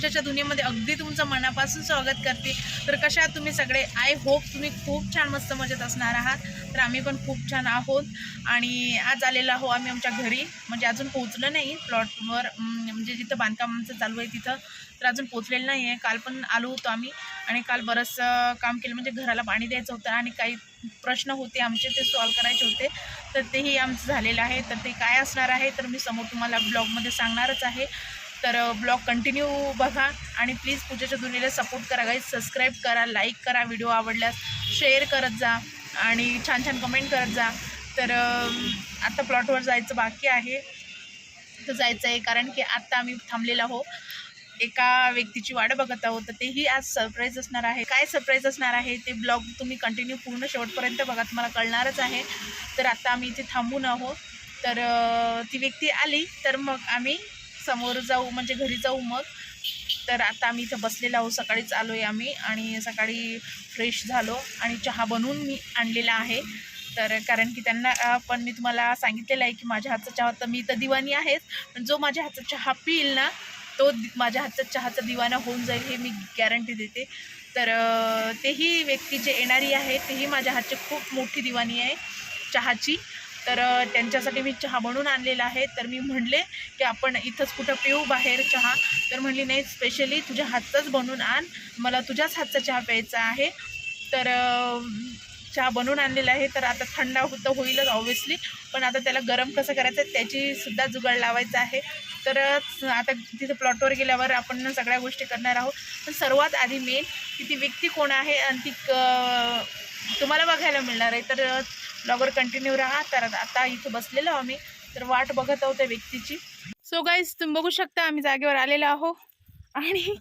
पूजाच्या दुनियेमध्ये अगदी तुमचं मनापासून स्वागत करते. तर कशा तुम्ही सगळे? आय होप तुम्ही खूप छान मस्त मजेत असणार आहात. तर आम्ही पण खूप छान आहोत. आणि आज आलेलो आहो आम्ही आमच्या घरी. म्हणजे अजून पोहोचलो नाही. प्लॉटवर म्हणजे जिथं बांधकाम आमचं चालू आहे तिथं. तर अजून पोचलेलं नाही आहे. काल पण आलो होतो आम्ही. आणि काल बरंचसं काम केलं. म्हणजे घराला पाणी द्यायचं होतं. आणि काही प्रश्न होते आमचे ते सॉल्व करायचे होते. तर तेही आमचं झालेलं आहे. तर ते काय असणार आहे? तर मी समोर तुम्हाला ब्लॉगमध्ये सांगणारच आहे. तर ब्लॉग कंटिन्यू बघा आणि प्लीज पूजेच्या दुनियेला सपोर्ट करा गाईज सबस्क्राईब करा लाईक करा व्हिडिओ आवडल्यास. शेअर करत जा आणि छान छान कमेंट करत जा. तर आत्ता आता प्लॉटवर जायचं बाकी आहे. तर जायचं आहे कारण की आत्ता आम्ही थांबलेलो आहो एका व्यक्तीची वाट बघत आहोत. तर तेही आज सरप्राईज असणार आहे. काय सरप्राईज असणार आहे ते ब्लॉग तुम्ही कंटिन्यू पूर्ण शेवटपर्यंत बघा. तुम्हाला कळणारच आहे. तर आत्ता आम्ही इथे थांबून आहोत. तर ती व्यक्ती आली. तर मग आम्ही समोर जाऊ म्हणजे घरी जाऊ मग. तर आता आम्ही इथं बसलेलो आहोत सकाळीच आलो आहे आम्ही आणि सकाळी फ्रेश झालो आणि चहा बनवून मी आणलेला आहे. तर कारण की त्यांना पण मी तुम्हाला सांगितलेलं आहे की माझ्या हातचा चहा तर मी तर दिवाणी आहेच. पण जो माझ्या हातचा चहा पिईल ना तो माझ्या हातचा चहाचा दिवाना होऊन जाईल हे मी गॅरंटी देते. तर तेही व्यक्ती जे येणारी आहे तेही माझ्या हातची खूप मोठी दिवाणी आहे चहाची. तर त्यांच्यासाठी मी चहा बनवून आणलेला आहे. तर मी म्हणले की आपण इथंच कुठं पिऊ बाहेर चहा. तर म्हणली नाही स्पेशली तुझ्या हातचाच बनवून आण. मला तुझ्याच हातचा चहा प्यायचा आहे. तर चहा बनवून आणलेला आहे. तर आता थंड होतं होईलच ऑब्व्हियसली पण आता त्याला गरम कसं करायचं त्याची सुद्धा जुगाड लावायचा आहे. तर आता तिथं प्लॉटवर गेल्यावर आपण सगळ्या गोष्टी करणार आहोत. पण सर्वात आधी मेन की ती व्यक्ती कोण आहे आणि ती क- तुम्हाला बघायला मिळणार आहे. तर ब्लॉगर कंटिन्यू राहा. तर आता इथं बसलेलो आम्ही. तर वाट बघत आहोत त्या व्यक्तीची. सो गाईज तुम्ही बघू शकता आम्ही जागेवर आलेलो आहो आणि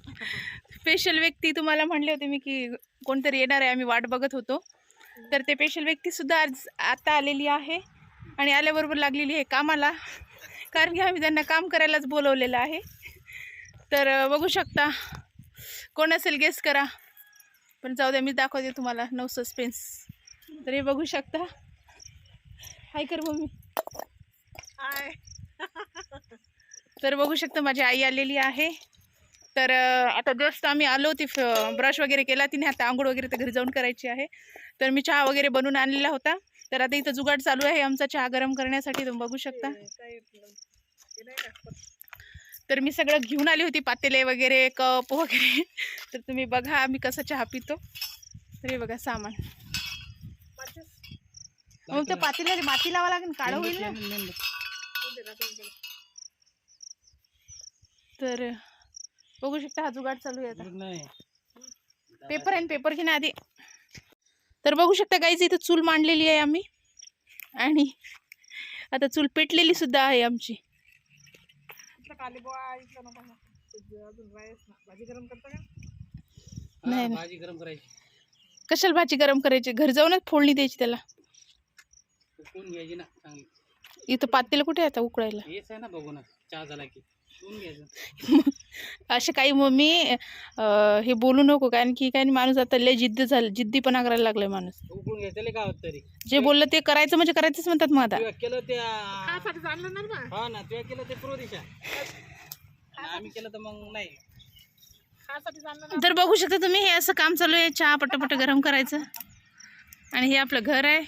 स्पेशल व्यक्ती तुम्हाला म्हणले होते मी की कोणतरी येणार आहे आम्ही वाट बघत होतो. तर ते स्पेशल व्यक्तीसुद्धा आज आता आलेली आहे. आणि आल्याबरोबर लागलेली आहे कामाला. कारण की आम्ही त्यांना काम करायलाच बोलवलेलं आहे. तर बघू शकता. कोण असेल गेस करा. पण जाऊ द्या मी दाखवते तुम्हाला. नो सस्पेन्स तर हे बघू शकता. हाय कर मम्मी. हाय तर बघू शकता माझी आई आलेली आहे. तर आता जस्ट आम्ही आलो ती ब्रश वगैरे केला तिने आता आंघोळ वगैरे तर घरी जाऊन करायची आहे. तर मी चहा वगैरे बनवून आणलेला होता. तर आता इथं जुगाड चालू आहे आमचा चहा गरम करण्यासाठी तुम्ही बघू शकता. तर मी सगळं घेऊन आली होती पातेले वगैरे कप वगैरे. तर तुम्ही बघा आम्ही कसा चहा पितो. तर हे बघा सामान. मग त्या पातेला माती लावा लागेल काळं होईल ना? तर बघू शकता हा जुगाड चालू आहे आता. पेपर आहे पेपर घे ना आधी. तर बघू शकता गाईज इथं चूल मांडलेली आहे आम्ही. आणि आता चूल पेटलेली सुद्धा आहे आमची. खाली बुवा इथलं नको ना. अजून राईस ना भाजी गरम करता का? नाही, नाही. भाजी गरम करायची. कशाला भाजी गरम करायची? घरी जाऊनच फोडणी द्यायची त्याला. उकळून घ्यायची ना चांगली. इथं पातेलं कुठे आहे आता उकळायला? हेच आहे ना बघू ना चहा झाला की. उकळून घ्यायचं. असे काही मम्मी अं, हे बोलू नको कारण की काही माणूस आता लय जिद्द झालं जिद्दीपणा करायला लागलाय माणूस. उकळून घ्यायचं लय गावात तरी. जे बोललं ते करायचं म्हणजे करायचंच म्हणतात मग आता. तुला केलं ते हा ना तुला केलं ते पूर्व दिशा आणि आम्ही केलं तर मग नाही. तर बघू शकता तुम्ही हे असं काम चालू आहे. चहा पटापट गरम करायचं. आणि हे आपलं घर आहे.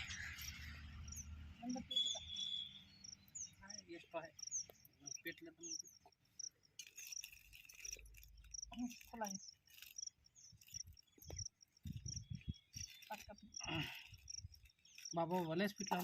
बाबा भलेच पिटला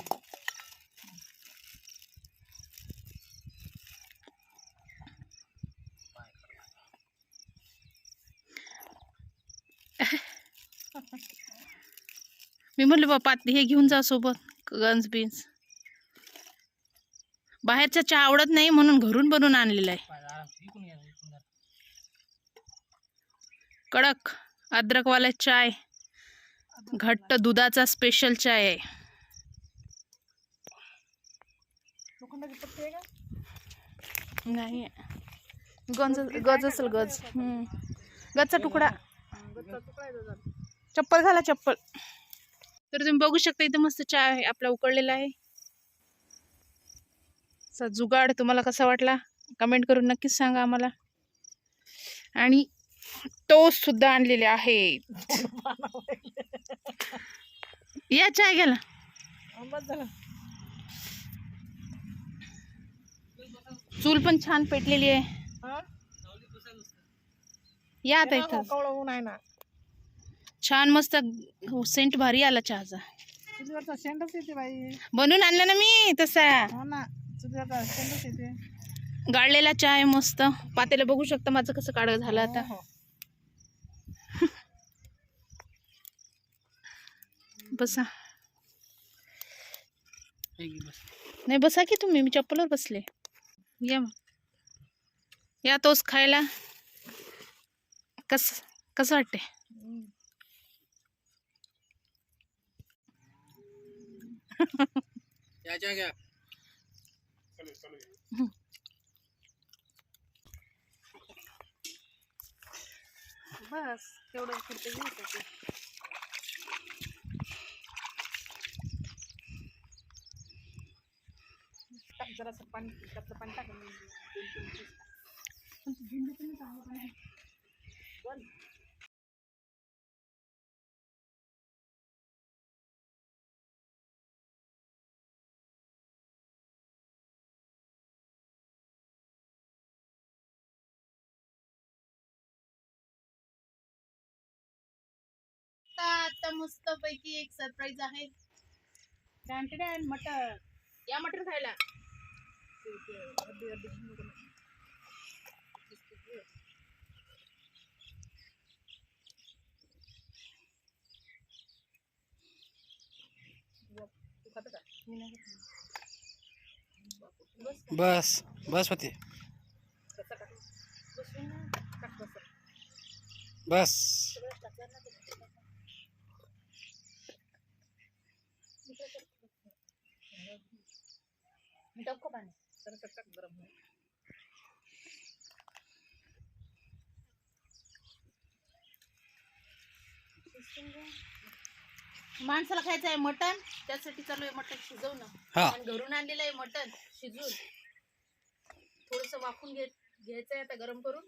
मी म्हणलं बापा हे घेऊन जा सोबत गन्स बिन्स बाहेरचा चहा आवडत नाही म्हणून घरून बनवून आणलेला आहे. कडक अद्रकवाला चाय. घट्ट दुधाचा स्पेशल चाय आहे. नाही गंज गज असेल गज. हम्म. गजचा तुकडा. चप्पल घाला चप्पल. तर तुम्ही बघू शकता इथे मस्त चहा आहे आपला उकळलेला आहे. असा जुगाड तुम्हाला कसा वाटला? कमेंट करून नक्कीच सांगा आम्हाला. आणि टोस्ट सुद्धा आणलेले आहेत या चाय घ्याला बस झालं चूल पण छान पेटलेली आहे. हा? या आता इथं. ऊन आहे ना. छान मस्त सेंट भारी आला चहाचा. चुलीवरचा शेंडच येते बाई. बनवून आणला ना मी तसा. हो ना चुलीवरचा शेंडच येते. गाळलेला चहा आहे मस्त. पातेला बघू शकता माझं कसं काढ झालं आता. हो, हो. बस. नाही बसा की तुम्ही मी चप्पलवर बसले. या मग. या तोच खायला. कस कसं वाटते हम्म. याच्या घ्या बस तेवढं पुरतं टाक जरासं पाणी त्यातलं पाणी टाक आणि दोन तीन पीस टाक. बंद. आता मस्त पैकी एक सरप्राईज आहे. डॅन मटर. या मटर खायला? बस बस होते कसा गरम. माणसाला खायचं आहे मटन त्यासाठी चालू आहे मटन शिजवणं. हा. आणि घरून आणलेलं आहे मटन शिजून थोडस वाफून घे घ्यायचं आहे आता गरम करून.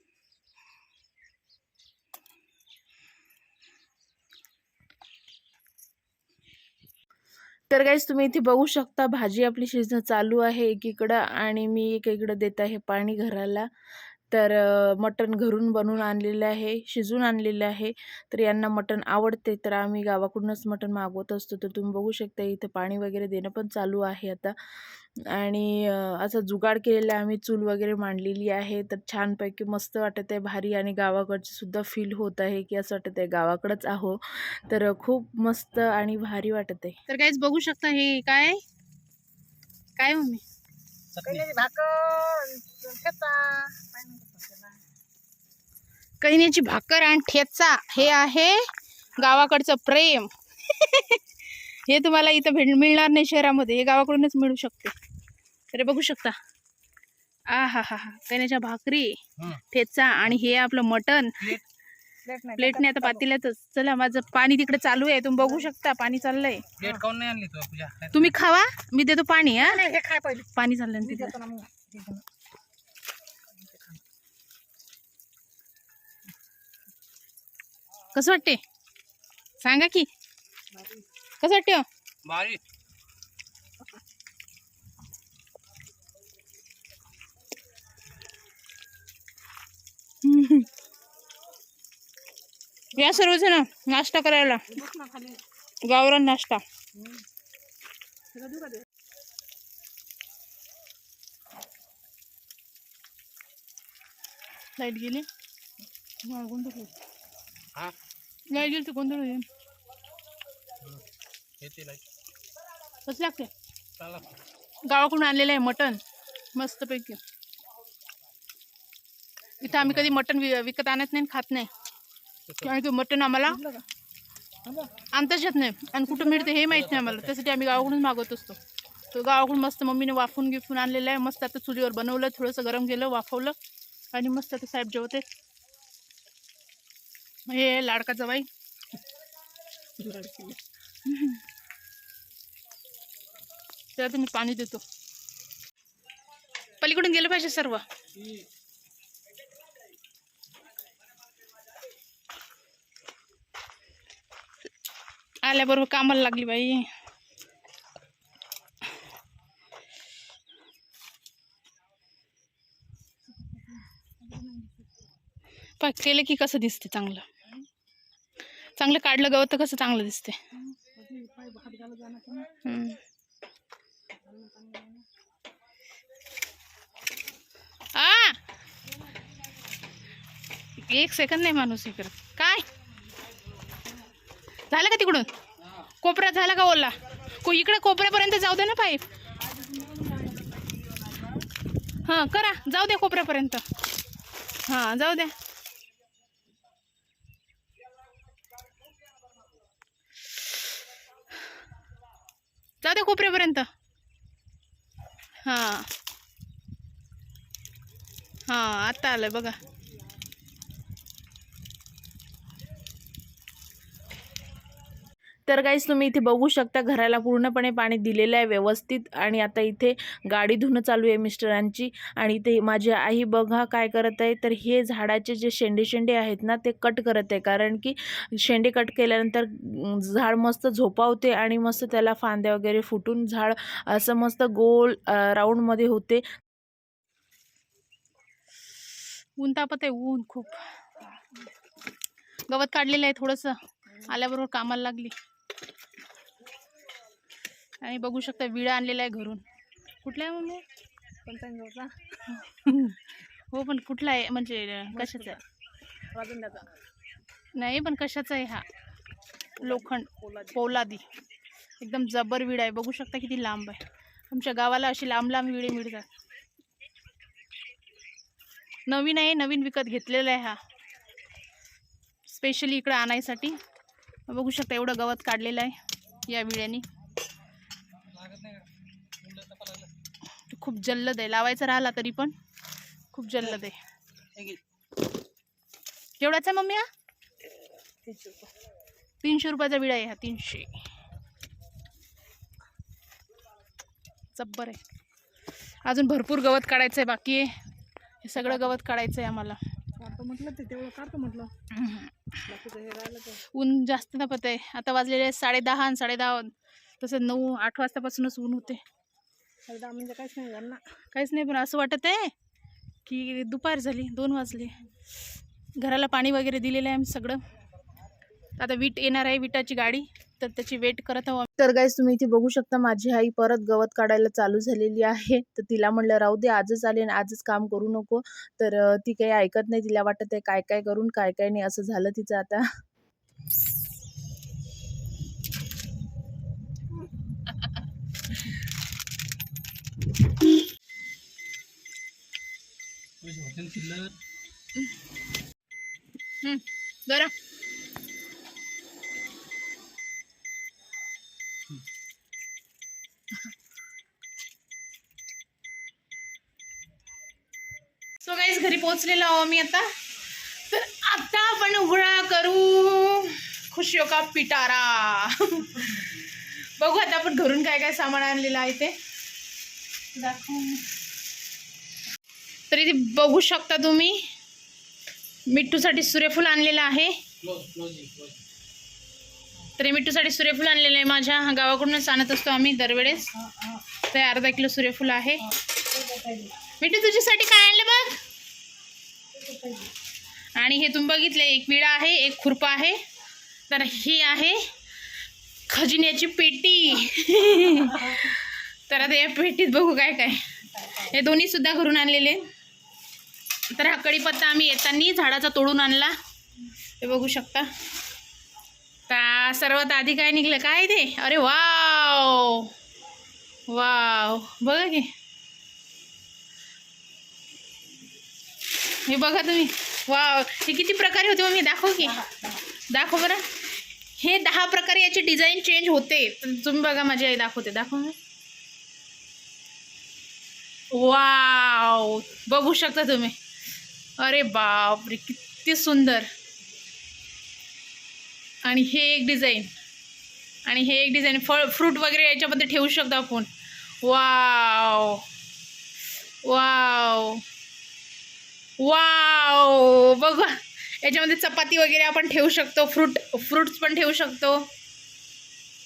तर गाईज तुम्ही इथे बघू शकता भाजी आपली शिजणं चालू आहे एकीकडं आणि मी एकीकडं देत आहे पाणी घराला. तर मटण घरून बनवून आणलेलं आहे शिजून आणलेलं आहे. तर यांना मटण आवडते तर आम्ही गावाकडूनच मटण मागवत असतो. तर तुम्ही बघू शकता इथं पाणी वगैरे देणं पण चालू आहे आता. आणि असा जुगाड केलेला आहे आम्ही चूल वगैरे मांडलेली आहे. तर छानपैकी मस्त वाटत आहे. भारी आणि गावाकडचं सुद्धा फील होत आहे की असं वाटत आहे गावाकडंच आहो. तर खूप मस्त आणि भारी वाटत आहे. तर काहीच बघू शकता हे काय काय मम्मी? कैन्याची भाकर आणि ठेचा. हे आहे गावाकडचं प्रेम. हे तुम्हाला इथं भेट मिळणार नाही शहरामध्ये. हे गावाकडूनच मिळू शकते. तर बघू शकता. आ हा हा हा. कैन्याच्या भाकरी. ठेचा आणि हे आपलं मटण. प्लेट नाही आता पातेल्यातच. चला माझं पाणी तिकडे चालू आहे. तुम्ही बघू शकता पाणी चाललंय. प्लेट काऊन नाही आणली तू पूजा तुम्ही खावा मी देतो पाणी हा. नाही, हे काय पहिले. पाणी मी तिथं. कसं वाटते सांगा की. कसं वाटते हो? या सर्वजण नाश्ता करायला. गावरान नाश्ता. ते? लाइट गेली? गोंधळ लाइट गेली तर गोंधळ होईल. येते लाइट. कसं लागते गावाकडून आणलेलं आहे मटण. मस्तपैकी. इथं आम्ही कधी मटण विकत आणत नाही आणि खात नाही. कारण की मटण आम्हाला आणताच येत नाही. आणि कुठं मिळते हे माहीत नाही आम्हाला. त्यासाठी आम्ही गावाकडून मागवत असतो. तो गावाकडून मस्त मम्मीने वाफून गिफून आणलेलं आहे. मस्त आता चुलीवर बनवलं थोडंसं गरम केलं वाफवलं. आणि मस्त आता साहेब जेवते. हे लाडका जवाई त्याला मी पाणी देतो. पलीकडून गेलं पाहिजे सर्व. आल्याबरोबर कामाला लागली बाई. पाक केलं की कसं दिसते चांगलं? चांगलं काढलं गवत तर कसं चांगलं दिसते? आ! एक सेकंद नाही माणूस हे करत काय? झालं का तिकडून? कोपऱ्यात झाला का ओला? को इकडे कोपऱ्यापर्यंत जाऊ दे ना पाईप हां करा. जाऊ द्या कोपऱ्यापर्यंत. हां जाऊ द्या जाऊ द्या कोपऱ्यापर्यंत. हां. हां आता आलं बघा. तर काहीच तुम्ही इथे बघू शकता घराला पूर्णपणे पाणी दिलेलं आहे व्यवस्थित. आणि आता इथे गाडी धुणं चालू आहे मिस्टरांची आणि इथे माझी आई बघा काय करत आहे. तर हे झाडाचे जे शेंडे शेंडे आहेत ना ते कट करत आहे. कारण की शेंडे कट केल्यानंतर झाड मस्त झोपावते आणि मस्त त्याला फांद्या वगैरे फुटून झाड असं मस्त गोल राऊंडमध्ये होते. ऊन तापत आहे ऊन खूप. गवत काढलेलं आहे थोडंसं. आल्याबरोबर कामाला लागली. आणि बघू शकता विळा आणलेला आहे घरून. कुठला आहे मम्मी? हो पण कुठला आहे? म्हणजे कशाचा आहे? नाही पण कशाचा आहे हा? लोखंड पोलादी. एकदम जबर विडा आहे. बघू शकता किती लांब आहे. आमच्या गावाला अशी लांब लांब विडे मिळतात. नवीन आहे नवीन विकत घेतलेला आहे हा. स्पेशली इकडं आणायसाठी. बघू शकता एवढं गवत काढलेलं आहे या विळ्याने खूप जल्लद आहे. लावायचा राहिला तरी पण खूप जल्लद आहे. हे केवढाचा आहे मम्मी हा? तीनशे तीनशे रुपयाचा विडा आहे हा तीनशे. जब्बर आहे. अजून भरपूर गवत काढायचं आहे बाकी आहे. हे सगळं गवत काढायचं आहे आम्हाला. म्हटलं ते तेवढं काढतो म्हटलं. बाकीचं हे राहिलं ते ऊन जास्त तापत आहे. आता वाजलेले आहेत साडेदहा आणि साडेदहा तसं नऊ आठ वाजतापासूनच ऊन होते. म्हणजे काहीच नाही झालं ना. काहीच नाही पण असं वाटत आहे की दुपार झाली दोन वाजले. घराला पाणी वगैरे दिलेलं आहे आम्ही सगळं. आता वीट येणार आहे विटाची गाडी. तर त्याची वेट करत आहोत तर गाईज तुम्ही इथे बघू शकता माझी आई परत गवत काढायला चालू झालेली आहे. तर तिला म्हणलं राहू दे आजच आले आणि आजच काम करू नको. तर ती काही ऐकत नाही तिला वाटत आहे काय काय करून काय काय नाही असं झालं तिचं आता. पैसे घरी पोहोचलेलो आहो मी आता. तर आता आपण उघडा करू. खुशियों का पिटारा? बघू आता आपण घरून काय काय सामान आणलेलं आहे ते. दाखवू तर इथे बघू शकता तुम्ही. मिट्टूसाठी सूर्यफूल आणलेलं आहे. तर हे मिट्टूसाठी सूर्यफूल आणलेलं आहे माझ्या. गावाकडूनच आणत असतो आम्ही दरवेळेस. तर हे. अर्धा किलो सूर्यफूल आहे. मिट्टू तुझ्यासाठी काय आणलं बघ? आणि हे तुम्ही बघितले एक विळा आहे एक खुरपा आहे. तर ही आहे खजिन्याची पेटी. तर आता या पेटीत बघू काय काय. हे दोन्ही सुद्धा घरून आणलेले तर हा कढीपत्ता आम्ही येताना झाडाचा तोडून आणला. हे बघू शकता. तर सर्वात आधी काय निघलं? काय ते? अरे वाव! वाव! बघा की. हे बघा तुम्ही. वाव. हे किती प्रकारे होते मग मी दाखव की. दाखव बरं. हे दहा प्रकारे याची डिझाईन चेंज होते. पण तुम्ही बघा माझी आई दाखवते. दाखव ना. वाव. बघू शकता तुम्ही. अरे बापरे किती सुंदर. आणि हे एक डिझाईन आणि हे एक डिझाईन फळ फ्रूट वगैरे याच्यामध्ये ठेवू शकतो आपण. वाव. वाव. वाव बघा. याच्यामध्ये चपाती वगैरे आपण ठेवू शकतो फ्रूट फ्रुट्स पण ठेवू शकतो.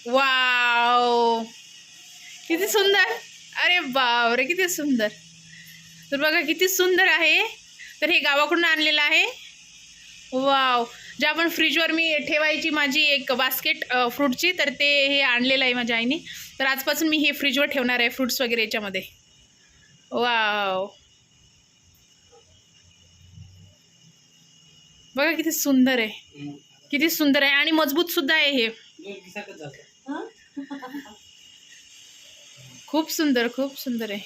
वाव किती सुंदर. अरे बापरे किती सुंदर. तर बघा किती सुंदर आहे. तर हे गावाकडून आणलेलं आहे. वाव जे आपण फ्रीजवर मी ठेवायची माझी एक बास्केट फ्रूटची तर ते हे आणलेलं आहे माझ्या आईने. तर आजपासून मी हे फ्रीजवर ठेवणार आहे फ्रूट्स वगैरे याच्यामध्ये. वाव बघा किती सुंदर आहे. किती सुंदर आहे आणि मजबूत सुद्धा आहे हे. खूप सुंदर खूप सुंदर आहे.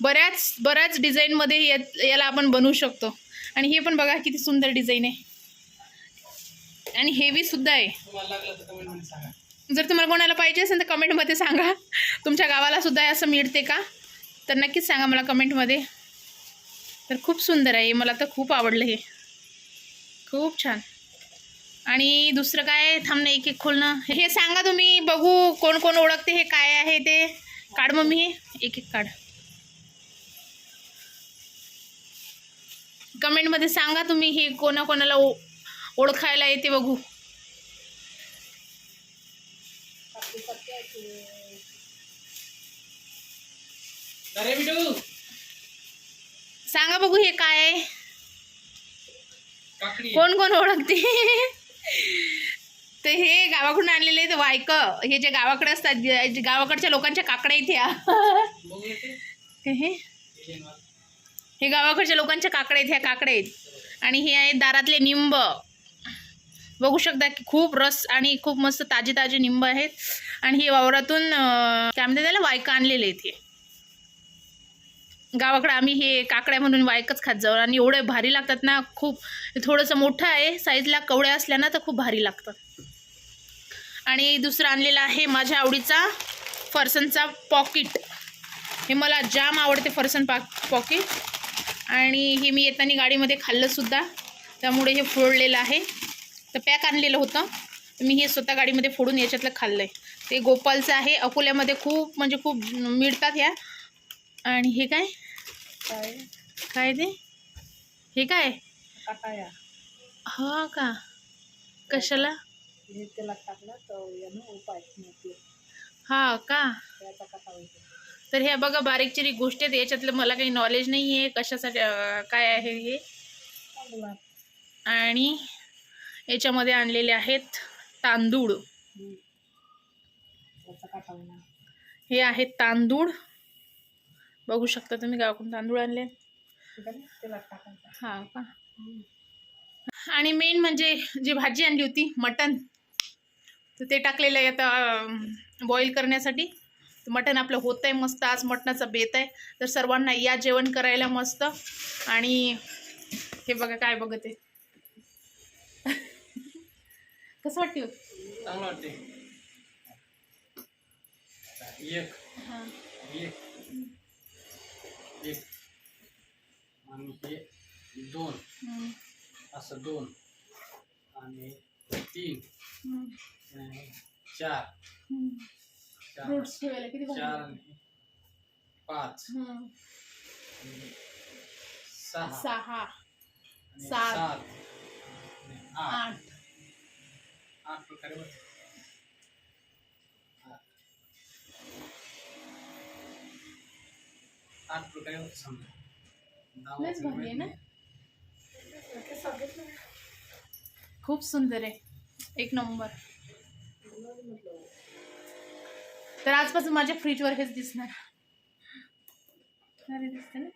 बऱ्याच बऱ्याच डिझाईनमध्ये या- याला आपण बनवू शकतो. आणि हे पण बघा किती सुंदर डिझाईन आहे. आणि हेवी सुद्धा आहे. जर तुम्हाला कोणाला पाहिजे असेल तर कमेंटमध्ये सांगा. तुमच्या गावाला सुद्धा असं मिळते का? तर नक्कीच सांगा मला कमेंटमध्ये तर खूप सुंदर आहे. मला तर खूप आवडलं हे. खूप छान. आणि दुसरं काय? थांबणं एक एक खोलणं. हे सांगा तुम्ही बघू कोण कोण ओळखते हे काय आहे ते? काढ मम्मी हे एक एक काढ. कमेंटमध्ये सांगा तुम्ही हे कोणाकोणाला ओ ओळखायला येते बघू. सांगा बघू हे काय आहे? कोण कोण ओळखते? ते हे गावाकडून आणलेले ते वायक. हे जे गावाकडे असतात गावाकडच्या लोकांच्या काकड्या इथे हे. हे गावाकडच्या लोकांच्या काकड्या आहेत ह्या काकड्या आहेत. आणि हे आहेत दारातले निंब. बघू शकता की खूप रस आणि खूप मस्त ताजे ताजे निंब आहेत. आणि हे वावरातून काय म्हणते त्याला? वायका आणलेले आहेत हे. गावाकडे आम्ही हे काकड्या म्हणून वायकच खात जाऊ. आणि एवढे भारी लागतात ना खूप हे थोडंसं मोठं आहे साईजला कवड्या असल्या ना तर खूप भारी लागतात आणि दुसरं आणलेलं आहे माझ्या आवडीचा फरसनचा पॉकिट हे मला जाम आवडते फरसन पा पॉकेट आणि हे मी येताना गाडीमध्ये खाल्लंसुद्धा त्यामुळे हे फोडलेलं आहे. तर पॅक आणलेलं होतं. मी हे स्वतः गाडीमध्ये फोडून याच्यातलं खाल्लं आहे ते गोपालचं आहे. अकोल्यामध्ये खूप म्हणजे खूप मिळतात ह्या. आणि हे काय? काय? काय ते? हे काय? काटाया हा का? कशाला? हे तेलात टाकलं तर यानं उपाय मिळते हा का? त्याचा तर ह्या बघा बारीक चिरी गोष्टी आहेत याच्यातलं मला काही नॉलेज नाही आहे. कशासाठी काय आहे हे? आणि याच्यामध्ये आणलेले आहेत तांदूळ. हे आहेत तांदूळ. बघू शकता तुम्ही गावाकडून तांदूळ आणले. हा का? आणि मेन म्हणजे जी भाजी आणली होती मटन तर ते टाकलेलं आहे आता बॉईल करण्यासाठी. मटन आपलं होतं आहे मस्त आज मटणाचा बेत आहे. तर सर्वांना या जेवण करायला मस्त. आणि हे बघा काय बघत आहे. कसं वाटते? हो? चांगलं वाटते आणि हे दोन हम्म, असं दोन आणि तीन हम्म, आणि चार हम्म. चार फ्रुट्स ठेवायला किती भारी चार वाटतं. आणि पाच हम्म. आणि सहा सहा आणि सात. सात आणि आठ आठ आठ प्रकारे होते. आठ. आठ प्रकारे होते समजा भारी आहे ना. खूप सुंदर आहे एक नंबर तर आजपासून माझ्या फ्रीजवर हेच दिसणार भारी दिसते ना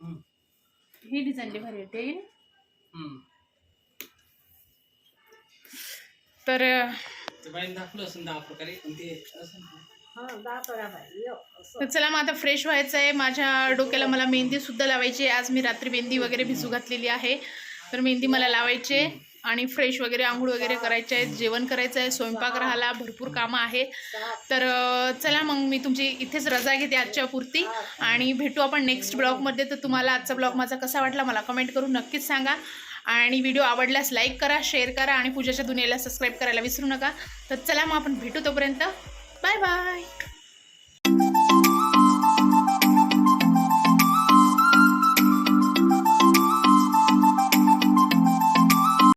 हम्म. ही भारी? हम्म. तर दाखवलं असेल दहा प्रकारे पण ते असं तर चला मग आता फ्रेश व्हायचं आहे. माझ्या डोक्याला मला मेहंदीसुद्धा लावायची आहे. आज मी रात्री मेहंदी वगैरे भिजू घातलेली आहे. तर मेहंदी मला लावायची आहे. आणि फ्रेश वगैरे आंघोळ वगैरे करायचे आहे. जेवण करायचं आहे. स्वयंपाक राहिला भरपूर कामं आहे तर चला मग मी तुमची इथेच रजा घेते आजच्या पुरती. आणि भेटू आपण नेक्स्ट ब्लॉगमध्ये तर तुम्हाला आजचा ब्लॉग माझा कसा वाटला मला कमेंट करून नक्कीच सांगा. आणि व्हिडिओ आवडल्यास लाईक करा शेअर करा आणि पूजाच्या दुनियेला सबस्क्राईब करायला विसरू नका. तर चला मग आपण भेटू तोपर्यंत. Bye bye.